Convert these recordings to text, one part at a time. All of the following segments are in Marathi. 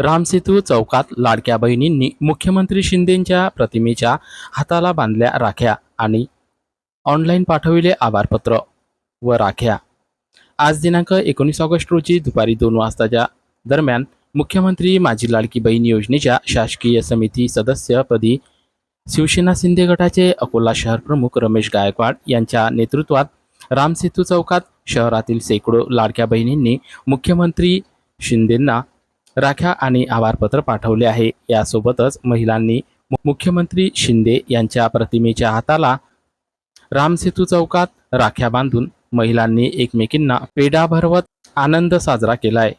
रामसेतू चौकात लाडक्या बहिणींनी मुख्यमंत्री शिंदेंच्या प्रतिमेच्या हाताला बांधल्या राख्या आणि ऑनलाईन पाठविले आभारपत्र व राख्या. आज दिनांक एकोणीस ऑगस्ट रोजी दुपारी दोन वाजताच्या दरम्यान मुख्यमंत्री माझी लाडकी बहीण योजनेच्या शासकीय समिती सदस्यपदी शिवसेना शिंदे गटाचे अकोला शहर प्रमुख रमेश गायकवाड यांच्या नेतृत्वात रामसेतू चौकात शहरातील शेकडो लाडक्या बहिणींनी मुख्यमंत्री शिंदेंना राख्या आणि आभारपत्र पाठवले आहे. यासोबतच महिलांनी मुख्यमंत्री शिंदे यांच्या प्रतिमेच्या हाताला रामसेतू चौकात राख्या बांधून महिलांनी एकमेकींना पेढा भरवत आनंद साजरा केलाय.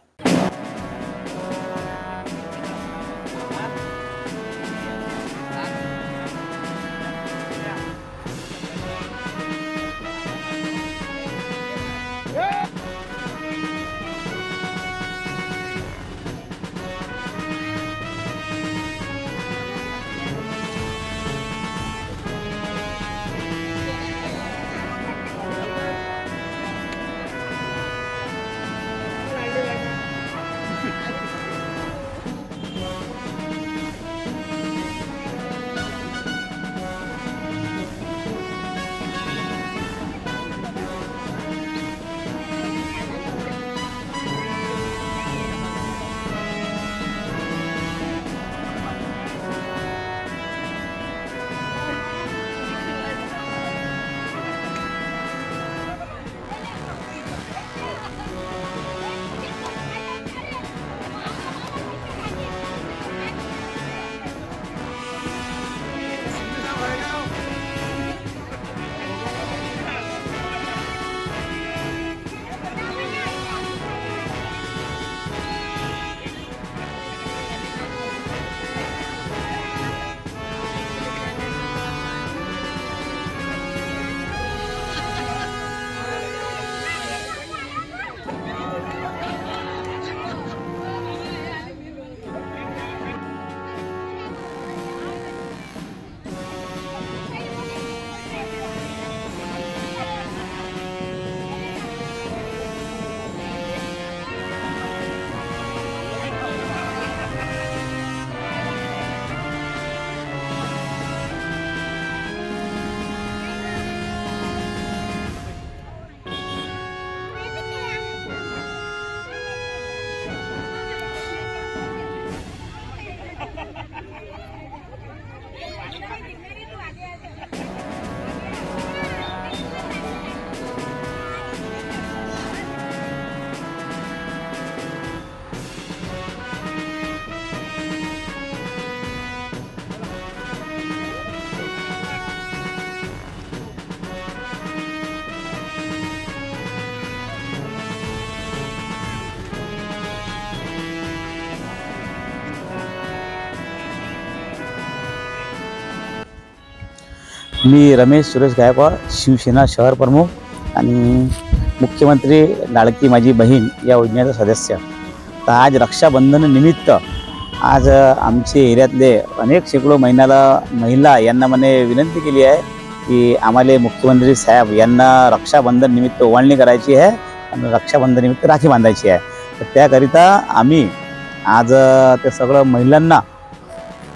मी रमेश सुरेश गायकवाड शिवसेना शहर प्रमुख आणि मुख्यमंत्री लाडकी माझी बहीण या योजनेचा सदस्य. तर आज रक्षाबंधन निमित्त आज आमचे एरियातले अनेक शेकडो महिन्याला महिला यांना म्हणे विनंती केली आहे की आम्हाला मुख्यमंत्री साहेब यांना रक्षाबंधन निमित्त ओवाळणी करायची आहे आणि रक्षाबंधन निमित्त राखी बांधायची आहे. तर त्याकरिता आम्ही आज ते सगळं महिलांना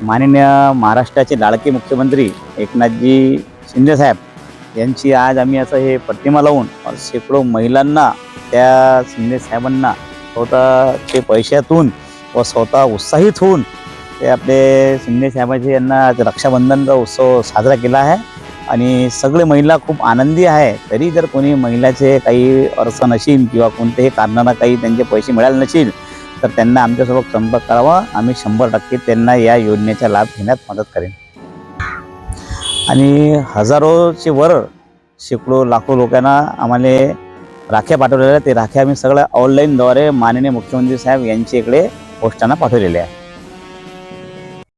माननीय महाराष्ट्राचे लाडके मुख्यमंत्री एकनाथजी शिंदेसाहेब यांची आज आम्ही असं हे प्रतिमा लावून शेकडो महिलांना त्या शिंदेसाहेबांना स्वतः ते पैशातून व स्वतः उत्साहित होऊन ते आपले शिंदेसाहेबांचे यांना आज रक्षाबंधनचा उत्सव साजरा केला आहे. आणि सगळे महिला खूप आनंदी आहे. तरी जर कोणी महिलाचे काही अडचण असेल किंवा कोणत्याही कारणानं काही त्यांचे पैसे मिळाले नसेल तर त्यांना आमच्यासोबत संपर्क करावा. आम्ही शंभर टक्के त्यांना या योजनेचा लाभ घेण्यात मदत करेन. आणि हजारोचे वर शेकडो लाखो लोकांना आम्हाला राख्या पाठवलेल्या आहेत. ते राख्या आम्ही सगळ्या ऑनलाईनद्वारे माननीय मुख्यमंत्री साहेब यांच्या इकडे पोस्टांना पाठवलेल्या आहे